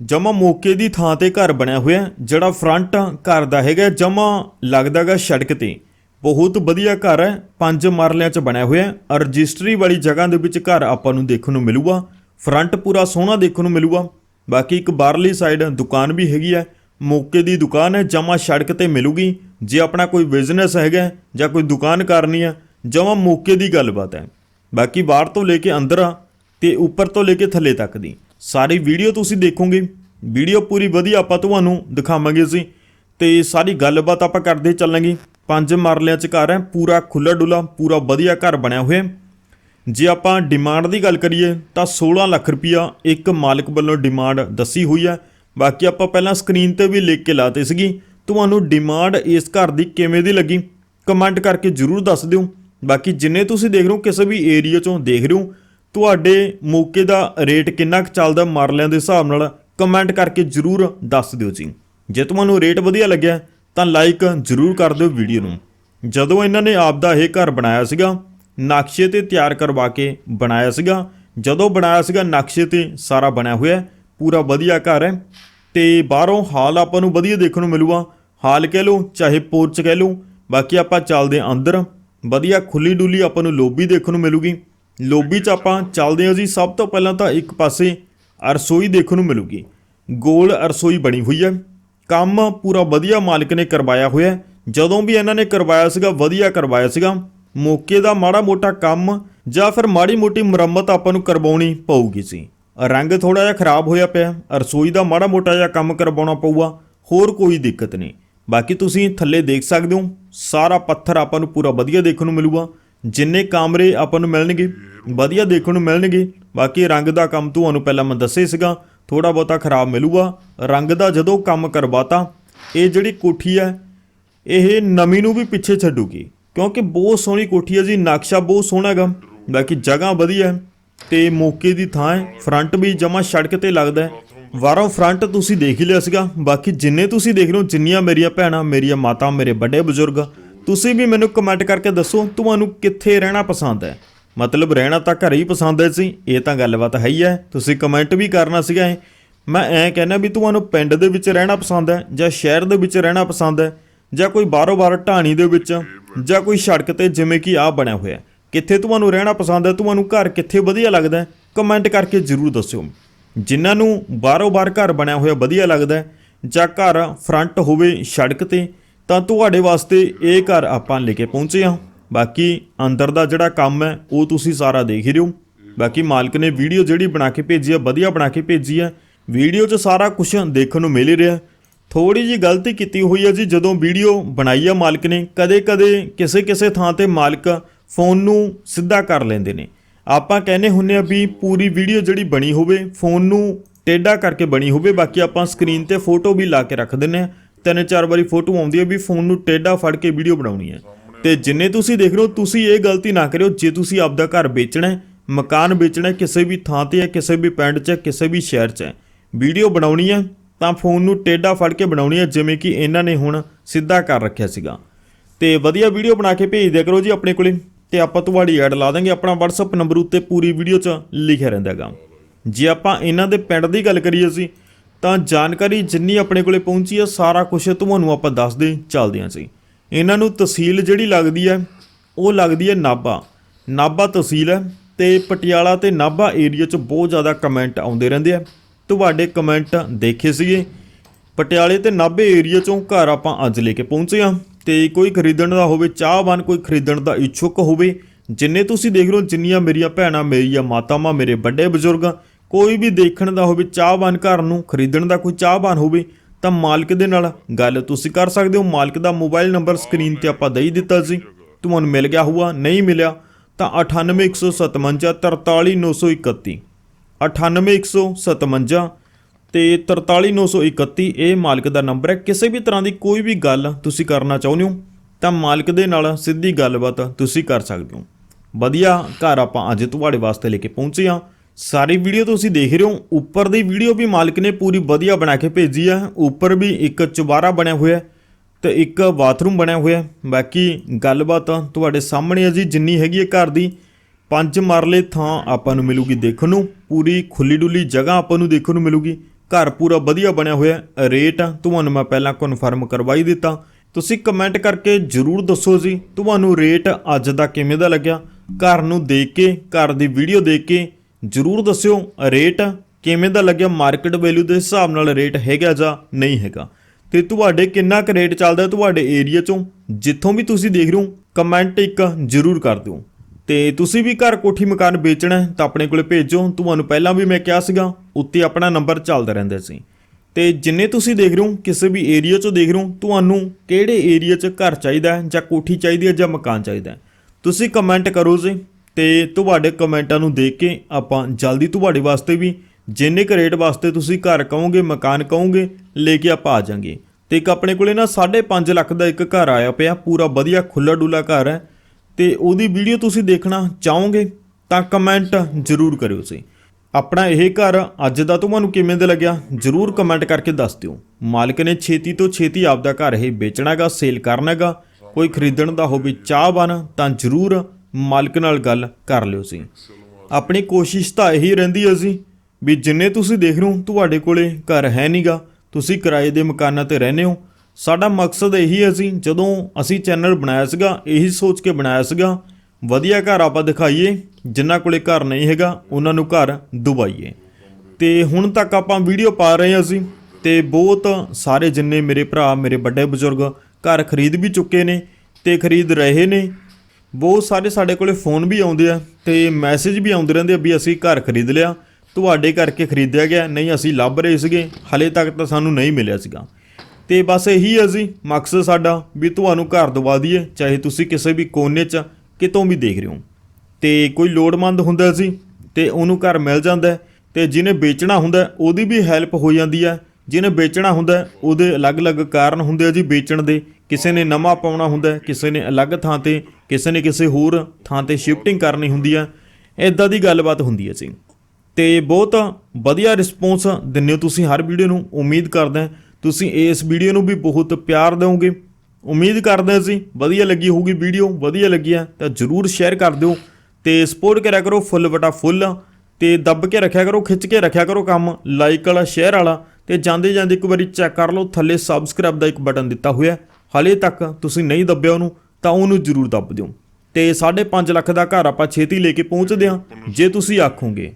ਜਮਾ ਮੌਕੇ ਦੀ ਥਾਂ ਤੇ ਘਰ ਬਣਿਆ ਹੋਇਆ ਜਿਹੜਾ ਫਰੰਟ ਘਰ ਦਾ ਹੈਗਾ ਜਮਾ ਲੱਗਦਾਗਾ ਸੜਕ ਤੇ। ਬਹੁਤ ਵਧੀਆ ਘਰ ਹੈ, ਪੰਜ ਮਰਲਿਆਂ ਚ ਬਣਿਆ ਹੋਇਆ ਰਜਿਸਟਰੀ ਵਾਲੀ ਜਗ੍ਹਾ ਦੇ ਵਿੱਚ ਘਰ ਆਪਾਂ ਨੂੰ ਦੇਖਣ ਨੂੰ ਮਿਲੂਗਾ। ਫਰੰਟ ਪੂਰਾ ਸੋਹਣਾ ਦੇਖਣ ਨੂੰ ਮਿਲੂਗਾ। ਬਾਕੀ ਇੱਕ ਬਾਹਰਲੀ ਸਾਈਡ ਦੁਕਾਨ ਵੀ ਹੈਗੀ ਹੈ। ਮੌਕੇ ਦੀ ਦੁਕਾਨ ਹੈ, ਜਮਾ ਸੜਕ ਤੇ ਮਿਲੂਗੀ। ਜੇ ਆਪਣਾ ਕੋਈ ਬਿਜ਼ਨਸ ਹੈਗਾ ਜਾਂ ਕੋਈ ਦੁਕਾਨ ਕਰਨੀ ਹੈ, ਜਮਾ ਮੌਕੇ ਦੀ ਗੱਲਬਾਤ ਹੈ। ਬਾਕੀ ਬਾਹਰ ਤੋਂ ਲੈ ਕੇ ਅੰਦਰ ਆ ਤੇ ਉੱਪਰ ਤੋਂ ਲੈ ਕੇ ਥੱਲੇ ਤੱਕ ਦੀ। ਸਾਰੀ ਵੀਡੀਓ ਤੁਸੀਂ ਦੇਖੋਗੇ। ਵੀਡੀਓ ਪੂਰੀ ਵਧੀਆ ਆਪਾਂ ਤੁਹਾਨੂੰ ਦਿਖਾਵਾਂਗੇ ਅਸੀਂ। ਤੇ ਸਾਰੀ ਗੱਲਬਾਤ ਆਪਾਂ ਕਰਦੇ ਚੱਲਾਂਗੇ। ਪੰਜ ਮਰਲਿਆਂ ਚ ਘਰ ਹੈ, ਪੂਰਾ ਖੁੱਲਾ ਡੁੱਲਾ ਪੂਰਾ ਵਧੀਆ ਘਰ ਬਣਿਆ ਹੋਇਆ। ਜੇ ਆਪਾਂ ਡਿਮਾਂਡ ਦੀ ਗੱਲ ਕਰੀਏ, ਤਾਂ 16 ਲੱਖ ਰੁਪਇਆ ਇੱਕ ਮਾਲਕ ਵੱਲੋਂ ਡਿਮਾਂਡ ਦੱਸੀ ਹੋਈ ਹੈ। ਬਾਕੀ ਆਪਾਂ ਪਹਿਲਾਂ ਸਕਰੀਨ ਤੇ ਵੀ ਲਿਖ ਕੇ ਲਾਤੇ ਸੀਗੀ। ਤੁਹਾਨੂੰ ਡਿਮਾਂਡ ਇਸ ਘਰ ਦੀ ਕਿਵੇਂ ਦੀ ਲੱਗੀ? ਕਮੈਂਟ ਕਰਕੇ ਜਰੂਰ ਦੱਸ ਦਿਓ। ਬਾਕੀ ਜਿੰਨੇ ਤੁਸੀਂ ਦੇਖ ਰਹੇ ਹੋ, ਕਿਸੇ ਵੀ ਏਰੀਆ ਚੋਂ ਦੇਖ ਰਹੇ ਹੋ ਤੁਹਾਡੇ ਮੌਕੇ ਦਾ ਰੇਟ ਕਿੰਨਾ ਕੁ ਚੱਲਦਾ ਮਾਰਲਿਆਂ ਦੇ ਹਿਸਾਬ ਨਾਲ ਕਮੈਂਟ ਕਰਕੇ ਜਰੂਰ ਦੱਸ ਦਿਓ ਜੀ। ਜੇ ਤੁਹਾਨੂੰ ਰੇਟ ਵਧੀਆ ਲੱਗਿਆ ਤਾਂ ਲਾਈਕ ਜਰੂਰ ਕਰ ਦਿਓ ਵੀਡੀਓ ਨੂੰ। ਜਦੋਂ ਇਹਨਾਂ ਨੇ ਆਪ ਦਾ ਇਹ ਘਰ ਬਣਾਇਆ ਸੀਗਾ, ਨਕਸ਼ੇ ਤੇ ਤਿਆਰ ਕਰਵਾ ਕੇ ਬਣਾਇਆ ਸੀਗਾ, ਜਦੋਂ ਬਣਾਇਆ ਸੀਗਾ, ਨਕਸ਼ੇ ਤੇ ਸਾਰਾ ਬਣਿਆ ਹੋਇਆ, ਪੂਰਾ ਵਧੀਆ ਘਰ ਹੈ। ਤੇ ਬਾਹਰੋਂ ਹਾਲ ਆਪਾਂ ਨੂੰ ਵਧੀਆ ਦੇਖਣ ਨੂੰ ਮਿਲੂਗਾ। ਹਾਲ ਕਹਿ ਲਓ, ਚਾਹੇ ਪੋਰਚ ਕਹਿ ਲਓ, ਬਾਕੀ ਆਪਾਂ ਚੱਲਦੇ ਹਾਂ ਅੰਦਰ। ਵਧੀਆ ਖੁੱਲੀ ਡੁੱਲੀ ਆਪਾਂ ਨੂੰ ਲੋਬੀ ਦੇਖਣ ਨੂੰ ਮਿਲੂਗੀ। ਲੋਬੀ 'ਚ ਆਪਾਂ ਚੱਲਦੇ ਹਾਂ ਜੀ। ਸਭ ਤੋਂ ਪਹਿਲਾਂ ਤਾਂ ਇੱਕ ਪਾਸੇ ਰਸੋਈ ਦੇਖਣ ਨੂੰ ਮਿਲੂਗੀ। ਗੋਲ ਰਸੋਈ ਬਣੀ ਹੋਈ ਹੈ। ਕੰਮ ਪੂਰਾ ਵਧੀਆ ਮਾਲਕ ਨੇ ਕਰਵਾਇਆ ਹੋਇਆ ਜਦੋਂ ਵੀ ਇਹਨਾਂ ਨੇ ਕਰਵਾਇਆ ਸੀਗਾ, ਵਧੀਆ ਕਰਵਾਇਆ ਸੀਗਾ। ਮੌਕੇ ਦਾ ਮਾੜਾ ਮੋਟਾ ਕੰਮ ਜਾਂ ਫਿਰ ਮਾੜੀ ਮੋਟੀ ਮੁਰੰਮਤ ਆਪਾਂ ਨੂੰ ਕਰਵਾਉਣੀ ਪਊਗੀ ਸੀ ਰੰਗ ਥੋੜਾ ਜਿਹਾ ਖਰਾਬ ਹੋਇਆ ਪਿਆ ਰਸੋਈ ਦਾ ਮਾੜਾ ਮੋਟਾ ਜਿਹਾ ਕੰਮ ਕਰਵਾਉਣਾ ਪਊਗਾ। ਹੋਰ ਕੋਈ ਦਿੱਕਤ ਨਹੀਂ। ਬਾਕੀ ਤੁਸੀਂ ਥੱਲੇ ਦੇਖ ਸਕਦੇ ਹੋ। ਸਾਰਾ ਪੱਥਰ ਆਪਾਂ ਨੂੰ ਪੂਰਾ ਵਧੀਆ ਦੇਖਣ ਨੂੰ ਮਿਲੂਗਾ। ਜਿੰਨੇ ਕਮਰੇ ਆਪਾਂ ਨੂੰ ਮਿਲਣਗੇ, ਵਧੀਆ ਦੇਖਣ ਨੂੰ ਮਿਲਣਗੇ। ਬਾਕੀ ਰੰਗ ਦਾ ਕੰਮ ਤੁਹਾਨੂੰ ਪਹਿਲਾਂ ਮੈਂ ਦੱਸੇ ਸੀਗਾ ਥੋੜਾ ਬਹੁਤਾ ਖਰਾਬ ਮਿਲੂਗਾ। ਰੰਗ ਦਾ ਜਦੋਂ ਕੰਮ ਕਰਵਾਤਾ, ਇਹ ਜਿਹੜੀ ਕੋਠੀ ਹੈ, ਇਹ ਨਵੀਂ ਨੂੰ ਵੀ ਪਿੱਛੇ ਛੱਡੂਗੀ। ਕਿਉਂਕਿ ਬਹੁਤ ਸੋਹਣੀ ਕੋਠੀ ਹੈ ਜੀ, ਨਕਸ਼ਾ ਬਹੁਤ ਸੋਹਣਾ ਹੈਗਾ। ਬਾਕੀ ਜਗ੍ਹਾ ਵਧੀਆ ਹੈ ਤੇ ਮੌਕੇ ਦੀ ਥਾਂ ਹੈ। ਫਰੰਟ ਵੀ ਜਮਾ ਸੜਕ ਤੇ ਲੱਗਦਾ ਹੈ। ਵਾਰੋਂ ਫਰੰਟ ਤੁਸੀਂ ਦੇਖ ਹੀ ਲਿਆ ਸੀਗਾ। ਬਾਕੀ ਜਿੰਨੇ ਤੁਸੀਂ ਦੇਖ ਰਹੇ ਹੋ, ਜਿੰਨੀਆਂ ਮੇਰੀਆਂ ਭੈਣਾਂ, ਮੇਰੀਆਂ ਮਾਤਾ, ਮੇਰੇ ਵੱਡੇ ਬਜ਼ੁਰਗ ਤੁਸੀਂ ਵੀ ਮੈਨੂੰ ਕਮੈਂਟ ਕਰਕੇ ਦੱਸੋ ਤੁਹਾਨੂੰ ਕਿੱਥੇ ਰਹਿਣਾ ਪਸੰਦ ਹੈ। ਮਤਲਬ ਰਹਿਣਾ ਤਾਂ ਘਰੇ ਹੀ ਪਸੰਦ ਹੈ ਸੀ ਇਹ ਤਾਂ ਗੱਲਬਾਤ ਹੈ ਹੀ ਹੈ। ਤੁਸੀਂ ਕਮੈਂਟ ਵੀ ਕਰਨਾ ਸੀਗਾ ਇਹ। ਮੈਂ ਐਂ ਕਹਿੰਦਾ ਵੀ ਤੁਹਾਨੂੰ ਪਿੰਡ ਦੇ ਵਿੱਚ ਰਹਿਣਾ ਪਸੰਦ ਹੈ ਜਾਂ ਸ਼ਹਿਰ ਦੇ ਵਿੱਚ ਰਹਿਣਾ ਪਸੰਦ ਹੈ ਜਾਂ ਕੋਈ ਬਾਹਰੋਂ ਬਾਹਰ ਢਾਣੀ ਦੇ ਵਿੱਚ ਜਾਂ ਕੋਈ ਸੜਕ ਤੇ ਜਿਵੇਂ ਕਿ ਆਹ ਬਣਿਆ ਹੋਇਆ। ਕਿੱਥੇ ਤੁਹਾਨੂੰ ਰਹਿਣਾ ਪਸੰਦ ਹੈ, ਤੁਹਾਨੂੰ ਘਰ ਕਿੱਥੇ ਵਧੀਆ ਲੱਗਦਾ ਕਮੈਂਟ ਕਰਕੇ ਜ਼ਰੂਰ ਦੱਸਿਓ। ਜਿਨ੍ਹਾਂ ਨੂੰ ਬਾਹਰੋਂ ਬਾਹਰ ਘਰ ਬਣਿਆ ਹੋਇਆ ਵਧੀਆ ਲੱਗਦਾ ਜਾਂ ਘਰ ਫਰੰਟ ਹੋਵੇ ਸੜਕ ਤੇ ਤਾਂ ਤੁਹਾਡੇ ਵਾਸਤੇ ਇਹ ਘਰ ਆਪਾਂ ਲੈ ਕੇ ਪਹੁੰਚੇ ਹਾਂ। ਬਾਕੀ ਅੰਦਰ ਦਾ ਜਿਹੜਾ ਕੰਮ ਹੈ, ਉਹ ਤੁਸੀਂ ਸਾਰਾ ਦੇਖ ਹੀ ਰਹੇ ਹੋ। ਬਾਕੀ ਮਾਲਕ ਨੇ ਵੀਡੀਓ ਜਿਹੜੀ ਬਣਾ ਕੇ ਭੇਜੀ ਹੈ, ਵਧੀਆ ਬਣਾ ਕੇ ਭੇਜੀ ਹੈ। ਵੀਡੀਓ 'ਚ ਸਾਰਾ ਕੁਝ ਦੇਖਣ ਨੂੰ ਮਿਲ ਹੀ ਰਿਹਾ। ਥੋੜੀ ਜੀ ਗਲਤੀ ਕੀਤੀ ਹੋਈ ਹੈ ਜੀ, ਜਦੋਂ ਵੀਡੀਓ ਬਣਾਈ ਆ ਮਾਲਕ ਨੇ, ਕਦੇ-ਕਦੇ ਕਿਸੇ-ਕਿਸੇ ਥਾਂ ਤੇ ਮਾਲਕ ਫੋਨ ਨੂੰ ਸਿੱਧਾ ਕਰ ਲੈਂਦੇ ਨੇ। ਆਪਾਂ ਕਹਿੰਦੇ ਹੁੰਨੇ ਆ ਵੀ ਪੂਰੀ ਵੀਡੀਓ ਜਿਹੜੀ ਬਣੀ ਹੋਵੇ, ਫੋਨ ਨੂੰ ਟੇਢਾ ਕਰਕੇ ਬਣੀ ਹੋਵੇ। ਬਾਕੀ ਆਪਾਂ ਸਕਰੀਨ ਤੇ ਫੋਟੋ ਵੀ ਲਾ ਕੇ ਰੱਖ ਦਿੰਨੇ ਆ ਤਿੰਨ ਚਾਰ ਵਾਰੀ ਫੋਟੋ ਆਉਂਦੀ ਹੈ ਵੀ ਫੋਨ ਨੂੰ ਟੇਢਾ ਫੜ ਕੇ ਵੀਡੀਓ ਬਣਾਉਣੀ ਹੈ। ਤੇ ਜਿੰਨੇ ਤੁਸੀਂ ਦੇਖ ਰਹੇ ਹੋ, ਤੁਸੀਂ ਇਹ ਗਲਤੀ ਨਾ ਕਰਿਓ। ਜੇ ਤੁਸੀਂ ਆਪਦਾ ਘਰ ਵੇਚਣਾ ਹੈ, ਮਕਾਨ ਵੇਚਣਾ ਹੈ, ਕਿਸੇ ਵੀ ਥਾਂ ਤੇ ਹੈ, ਕਿਸੇ ਵੀ ਪਿੰਡ 'ਚ ਹੈ, ਕਿਸੇ ਵੀ ਸ਼ਹਿਰ 'ਚ ਹੈ, ਵੀਡੀਓ ਬਣਾਉਣੀ ਹੈ, ਤਾਂ ਫੋਨ ਨੂੰ ਟੇਢਾ ਫੜ ਕੇ ਬਣਾਉਣੀ ਹੈ, ਜਿਵੇਂ ਕਿ ਇਹਨਾਂ ਨੇ ਹੁਣ ਸਿੱਧਾ ਕਰ ਰੱਖਿਆ ਸੀਗਾ। ਤੇ ਵਧੀਆ ਵੀਡੀਓ ਬਣਾ ਕੇ ਭੇਜ ਦਿਆ ਕਰੋ ਜੀ ਆਪਣੇ ਕੋਲੇ, ਤੇ ਆਪਾਂ ਤੁਹਾਡੀ ਐਡ ਲਾ ਦਾਂਗੇ। ਆਪਣਾ WhatsApp ਨੰਬਰ ਉੱਤੇ ਪੂਰੀ ਵੀਡੀਓ 'ਚ ਲਿਖਿਆ ਰਹਿੰਦਾ ਹੈਗਾ। ਜੇ ਆਪਾਂ ਇਹਨਾਂ ਦੇ ਪਿੰਡ ਦੀ ਗੱਲ ਕਰੀਏ ਅਸੀਂ ਤਾਂ ਜਾਣਕਾਰੀ ਜਿੰਨੀ ਆਪਣੇ ਕੋਲੇ ਪਹੁੰਚੀ ਹੈ ਸਾਰਾ ਕੁਝ ਤੁਹਾਨੂੰ ਆਪਾਂ ਦੱਸਦੇ ਚੱਲਦੇ ਹਾਂ ਸੀ ਇਹਨਾਂ ਨੂੰ ਤਹਿਸੀਲ ਜਿਹੜੀ ਲੱਗਦੀ ਹੈ, ਉਹ ਲੱਗਦੀ ਹੈ ਨਾਭਾ। ਨਾਭਾ ਤਹਿਸੀਲ ਹੈ ਤੇ ਪਟਿਆਲਾ ਤੇ ਨਾਭਾ ਏਰੀਆ 'ਚ ਬਹੁਤ ਜ਼ਿਆਦਾ ਕਮੈਂਟ ਆਉਂਦੇ ਰਹਿੰਦੇ ਆ। ਤੁਹਾਡੇ ਕਮੈਂਟ ਦੇਖੇ ਸੀਗੇ। ਪਟਿਆਲੇ ਤੇ ਨਾਭੇ ਏਰੀਆ 'ਚੋਂ ਘਰ ਆਪਾਂ ਅੱਜ ਲੈ ਕੇ ਪਹੁੰਚੇ ਆ ਤੇ ਕੋਈ ਖਰੀਦਣ ਦਾ ਹੋਵੇ, ਚਾਹਵਾਨ ਕੋਈ ਖਰੀਦਣ ਦਾ ਇੱਛੁਕ ਹੋਵੇ, ਜਿੰਨੇ ਤੁਸੀਂ ਦੇਖ ਰਹੇ ਹੋ, ਜਿੰਨੀਆਂ ਮੇਰੀਆਂ ਭੈਣਾਂ, ਮੇਰੀਆਂ ਮਾਤਾਵਾਂ, ਮੇਰੇ ਵੱਡੇ ਬਜ਼ੁਰਗ ਕੋਈ ਵੀ ਦੇਖਣ ਦਾ ਹੋਵੇ, ਚਾਹਵਾਨ ਘਰ ਨੂੰ ਖਰੀਦਣ ਦਾ ਕੋਈ ਚਾਹਵਾਨ ਹੋਵੇ, ਤਾਂ ਮਾਲਕ ਦੇ ਨਾਲ ਗੱਲ ਤੁਸੀਂ ਕਰ ਸਕਦੇ ਹੋ। ਮਾਲਕ ਦਾ ਮੋਬਾਈਲ ਨੰਬਰ ਸਕਰੀਨ ਤੇ ਆਪਾਂ ਦੇ ਦਿੱਤਾ ਸੀ। ਤੁਹਾਨੂੰ ਮਿਲ ਗਿਆ ਹੋਊਗਾ, ਨਹੀਂ ਮਿਲਿਆ, ਤਾਂ 9815 43931 98157 ਤੇ 43931 ਇਹ ਮਾਲਕ ਦਾ ਨੰਬਰ ਹੈ। ਕਿਸੇ ਵੀ ਤਰ੍ਹਾਂ ਦੀ ਕੋਈ ਵੀ ਗੱਲ ਤੁਸੀਂ ਕਰਨਾ ਚਾਹੁੰਦੇ ਹੋ, ਤਾਂ ਮਾਲਕ ਦੇ ਨਾਲ ਸਿੱਧੀ ਗੱਲਬਾਤ ਤੁਸੀਂ ਕਰ ਸਕਦੇ ਹੋ। ਵਧੀਆ, ਘਰ ਆਪਾਂ ਅੱਜ ਤੁਹਾਡੇ ਵਾਸਤੇ ਲੈ ਕੇ ਪਹੁੰਚੇ ਹਾਂ। ਸਾਰੀ ਵੀਡੀਓ ਤੁਸੀਂ ਦੇਖ ਰਹੇ ਹੋ। ਉੱਪਰ ਦੀ ਵੀਡੀਓ ਵੀ ਮਾਲਕ ਨੇ ਪੂਰੀ ਵਧੀਆ ਬਣਾ ਕੇ ਭੇਜੀ ਹੈ ਉੱਪਰ ਵੀ ਇੱਕ ਚੁਬਾਰਾ ਬਣਿਆ ਹੋਇਆ ਹੈ ਤੇ ਇੱਕ ਬਾਥਰੂਮ ਬਣਿਆ ਹੋਇਆ ਬਾਕੀ ਗੱਲਬਾਤ ਤੁਹਾਡੇ ਸਾਹਮਣੇ ਹੈ ਜੀ, ਜਿੰਨੀ ਹੈਗੀ ਹੈ ਘਰ ਦੀ। ਪੰਜ ਮਰਲੇ ਥਾਂ ਆਪਾਂ ਨੂੰ ਮਿਲੂਗੀ ਦੇਖਣ ਨੂੰ। ਪੂਰੀ ਖੁੱਲੀ ਡੁੱਲੀ ਜਗ੍ਹਾ ਆਪਾਂ ਨੂੰ ਦੇਖਣ ਨੂੰ ਮਿਲੂਗੀ। ਘਰ ਪੂਰਾ ਵਧੀਆ ਬਣਿਆ ਹੋਇਆ ਰੇਟ ਤੁਹਾਨੂੰ ਮੈਂ ਪਹਿਲਾਂ ਕਨਫਰਮ ਕਰਵਾਈ ਦਿੱਤਾ। ਤੁਸੀਂ ਕਮੈਂਟ ਕਰਕੇ ਜਰੂਰ ਦੱਸੋ ਜੀ, ਤੁਹਾਨੂੰ ਰੇਟ ਅੱਜ ਦਾ ਕਿਵੇਂ ਦਾ ਲੱਗਿਆ? ਘਰ ਨੂੰ ਦੇਖ ਕੇ, ਘਰ ਦੀ ਵੀਡੀਓ ਦੇਖ ਕੇ ਜਰੂਰ ਦੱਸਿਓ, ਰੇਟ ਕਿਵੇਂ ਦਾ ਲੱਗਿਆ, ਮਾਰਕੀਟ ਵੈਲਿਊ ਦੇ ਹਿਸਾਬ ਨਾਲ ਰੇਟ ਹੈਗਾ ਜਾਂ ਨਹੀਂ ਹੈਗਾ। ਤੇ ਤੁਹਾਡੇ ਕਿੰਨਾ ਕੁ ਰੇਟ ਚੱਲਦਾ ਤੁਹਾਡੇ ਏਰੀਆ ਚੋਂ? ਜਿੱਥੋਂ ਵੀ ਤੁਸੀਂ ਦੇਖ ਰਹੇ ਹੋ ਕਮੈਂਟ ਇੱਕ ਜ਼ਰੂਰ ਕਰ ਦਿਓ। ਤੇ ਤੁਸੀਂ ਵੀ ਘਰ ਕੋਠੀ ਮਕਾਨ ਵੇਚਣਾ ਤਾਂ ਆਪਣੇ ਕੋਲੇ ਭੇਜੋ। ਤੁਹਾਨੂੰ ਪਹਿਲਾਂ ਵੀ ਮੈਂ ਕਿਹਾ ਸੀਗਾ, ਉੱਤੇ ਆਪਣਾ ਨੰਬਰ ਚੱਲਦਾ ਰਹਿੰਦਾ ਸੀ। ਤੇ ਜਿੰਨੇ ਤੁਸੀਂ ਦੇਖ ਰਹੇ ਹੋ, ਕਿਸੇ ਵੀ ਏਰੀਆ 'ਚੋਂ ਦੇਖ ਰਹੇ ਹੋ, ਤੁਹਾਨੂੰ ਕਿਹੜੇ ਏਰੀਆ 'ਚ ਘਰ ਚਾਹੀਦਾ ਹੈ ਜਾਂ ਕੋਠੀ ਚਾਹੀਦੀ ਹੈ ਜਾਂ ਮਕਾਨ ਚਾਹੀਦਾ ਹੈ? ਤੁਸੀਂ ਕਮੈਂਟ ਕਰੋ ਜੀ। ਤੇ ਤੁਹਾਡੇ ਕਮੈਂਟਾਂ ਨੂੰ ਦੇਖ ਕੇ ਆਪਾਂ ਜਲਦੀ ਤੁਹਾਡੇ ਵਾਸਤੇ ਵੀ ਜਿੰਨੇ ਕੁ ਰੇਟ ਵਾਸਤੇ ਤੁਸੀਂ ਘਰ ਕਹੋਗੇ, ਮਕਾਨ ਕਹੋਗੇ, ਲੈ ਕੇ ਆਪਾਂ ਆ ਜਾਾਂਗੇ। ਤੇ ਇੱਕ ਆਪਣੇ ਕੋਲੇ ਨਾ 5.5 ਲੱਖ ਦਾ ਇੱਕ ਘਰ ਆਇਆ ਪਿਆ, ਪੂਰਾ ਵਧੀਆ ਖੁੱਲਾ ਡੁੱਲਾ ਘਰ ਹੈ। ਤੇ ਉਹਦੀ ਵੀਡੀਓ ਤੁਸੀਂ ਦੇਖਣਾ ਚਾਹੋਗੇ ਤਾਂ ਕਮੈਂਟ ਜ਼ਰੂਰ ਕਰਿਓ ਸੀ। ਆਪਣਾ ਇਹ ਘਰ ਅੱਜ ਦਾ ਤੁਹਾਨੂੰ ਕਿਵੇਂ ਦਾ ਲੱਗਿਆ, ਜ਼ਰੂਰ ਕਮੈਂਟ ਕਰਕੇ ਦੱਸ ਦਿਓ। ਮਾਲਕ ਨੇ ਛੇਤੀ ਤੋਂ ਛੇਤੀ ਆਪਦਾ ਘਰ ਇਹ ਵੇਚਣਾਗਾ, ਸੇਲ ਕਰਨਾਗਾ। ਕੋਈ ਖਰੀਦਣ ਦਾ ਹੋਵੇ ਚਾਹਵਾਨ ਤਾਂ ਜ਼ਰੂਰ ਮਾਲਕ ਨਾਲ ਗੱਲ ਕਰ ਲਿਓ ਸੀ। ਆਪਣੀ ਕੋਸ਼ਿਸ਼ ਤਾਂ ਇਹੀ ਰਹਿੰਦੀ ਹੈ ਜੀ, ਵੀ ਜਿੰਨੇ ਤੁਸੀਂ ਦੇਖ ਰਹੇ ਹੋ, ਤੁਹਾਡੇ ਕੋਲੇ ਘਰ ਹੈ ਨਹੀਂਗਾ ਤੁਸੀਂ ਕਿਰਾਏ ਦੇ ਮਕਾਨਾਂ ਤੇ ਰਹਿੰਦੇ ਹੋ। ਸਾਡਾ ਮਕਸਦ ਇਹੀ ਹੈ ਜੀ, ਜਦੋਂ ਅਸੀਂ ਚੈਨਲ ਬਣਾਇਆ ਸੀਗਾ, ਇਹੀ ਸੋਚ ਕੇ ਬਣਾਇਆ ਸੀਗਾ, ਵਧੀਆ ਘਰ ਆਪਾਂ ਦਿਖਾਈਏ, ਜਿਨ੍ਹਾਂ ਕੋਲੇ ਘਰ ਨਹੀਂ ਹੈਗਾ, ਉਹਨਾਂ ਨੂੰ ਘਰ ਦਵਾਈਏ। ਤੇ ਹੁਣ ਤੱਕ ਆਪਾਂ ਵੀਡੀਓ ਪਾ ਰਹੇ ਹਾਂ ਅਸੀਂ ਤੇ ਬਹੁਤ ਸਾਰੇ ਜਿੰਨੇ ਮੇਰੇ ਭਰਾ, ਮੇਰੇ ਵੱਡੇ ਬਜ਼ੁਰਗ ਘਰ ਖਰੀਦ ਵੀ ਚੁੱਕੇ ਨੇ, ਤੇ ਖਰੀਦ ਰਹੇ ਨੇ ਬਹੁਤ ਸਾਰੇ ਸਾਡੇ ਕੋਲੇ ਫੋਨ ਵੀ ਆਉਂਦੇ ਆ ਤੇ ਮੈਸੇਜ ਵੀ ਆਉਂਦੇ ਰਹਿੰਦੇ ਆ ਵੀ ਅਸੀਂ ਘਰ ਖਰੀਦ ਲਿਆ, ਤੁਹਾਡੇ ਕਰਕੇ ਖਰੀਦਿਆ ਗਿਆ, ਨਹੀਂ ਅਸੀਂ ਲੱਭ ਰਹੇ ਸੀਗੇ, ਹਲੇ ਤੱਕ ਤਾਂ ਸਾਨੂੰ ਨਹੀਂ ਮਿਲਿਆ ਸੀਗਾ। ਤੇ ਬਸ ਇਹੀ ਹੈ ਜੀ, ਮਕਸਦ ਸਾਡਾ ਵੀ ਤੁਹਾਨੂੰ ਘਰ ਦਵਾ ਦਈਏ, ਚਾਹੇ ਤੁਸੀਂ ਕਿਸੇ ਵੀ ਕੋਨੇ 'ਚ ਕਿਤੋਂ ਵੀ ਦੇਖ ਰਹੇ ਹੋ। ਤੇ ਕੋਈ ਲੋੜਮੰਦ ਹੁੰਦਾ ਸੀ ਤੇ ਉਹਨੂੰ ਘਰ ਮਿਲ ਜਾਂਦਾ ਹੈ, ਤੇ ਜਿਹਨੇ ਵੇਚਣਾ ਹੁੰਦਾ ਉਹਦੀ ਵੀ ਹੈਲਪ ਹੋ ਜਾਂਦੀ ਹੈ। ਜਿਹਨੇ ਵੇਚਣਾ ਹੁੰਦਾ ਉਹਦੇ ਅਲੱਗ-ਅਲੱਗ ਕਾਰਨ ਹੁੰਦੇ ਆ ਜੀ ਵੇਚਣ ਦੇ। ਕਿਸੇ ਨੇ ਨਵਾਂ ਪਾਉਣਾ ਹੁੰਦਾ ਕਿਸੇ ਨੇ ਅਲੱਗ ਥਾਂ ਤੇ ਕਿਸੇ ਨੇ ਕਿਸੇ ਹੋਰ ਥਾਂ ਤੇ ਸ਼ਿਫਟਿੰਗ ਕਰਨੀ ਹੁੰਦੀ ਆ ਇਦਾਂ ਦੀ ਗੱਲਬਾਤ ਹੁੰਦੀ ਹੈ ਜੀ। ਤੇ ਬਹੁਤ ਵਧੀਆ ਰਿਸਪੌਂਸ ਦਿੰਦੇ ਹੋ ਤੁਸੀਂ ਹਰ ਵੀਡੀਓ ਨੂੰ, ਉਮੀਦ ਕਰਦਾ ਤੁਸੀਂ ਇਸ ਵੀਡੀਓ ਨੂੰ ਵੀ ਬਹੁਤ ਪਿਆਰ ਦਿਓਗੇ। ਉਮੀਦ ਕਰਦੇ ਹਾਂ ਅਸੀਂ ਵਧੀਆ ਲੱਗੀ ਹੋਊਗੀ ਵੀਡੀਓ ਵਧੀਆ ਲੱਗੀ ਆ ਤਾਂ ਜਰੂਰ ਸ਼ੇਅਰ ਕਰ ਦਿਓ ਤੇ ਸਪੋਰਟ ਕਰਿਆ ਕਰੋ, ਫੁੱਲ ਬਟਾ ਫੁੱਲ, ਤੇ ਦੱਬ ਕੇ ਰੱਖਿਆ ਕਰੋ, ਖਿੱਚ ਕੇ ਰੱਖਿਆ ਕਰੋ ਕੰਮ ਲਾਈਕ ਵਾਲਾ ਸ਼ੇਅਰ ਵਾਲਾ, ਤੇ ਜਾਂਦੇ ਜਾਂਦੇ ਇੱਕ ਵਾਰੀ ਚੈੱਕ ਕਰ ਲਓ, ਥੱਲੇ ਸਬਸਕ੍ਰਾਈਬ ਦਾ ਇੱਕ ਬਟਨ ਦਿੱਤਾ ਹੋਇਆ। ਹਾਲੇ ਤੱਕ ਤੁਸੀਂ ਨਹੀਂ ਦੱਬਿਆ ਉਹਨੂੰ ਤਾਂ ਉਹਨੂੰ ਜਰੂਰ ਦੱਬ ਦਿਓ। ਤੇ 5.5 ਲੱਖ ਦਾ ਘਰ ਆਪਾਂ ਛੇਤੀ ਲੈ ਕੇ ਪਹੁੰਚਦੇ ਹਾਂ, ਜੇ ਤੁਸੀਂ ਆਖੋਗੇ।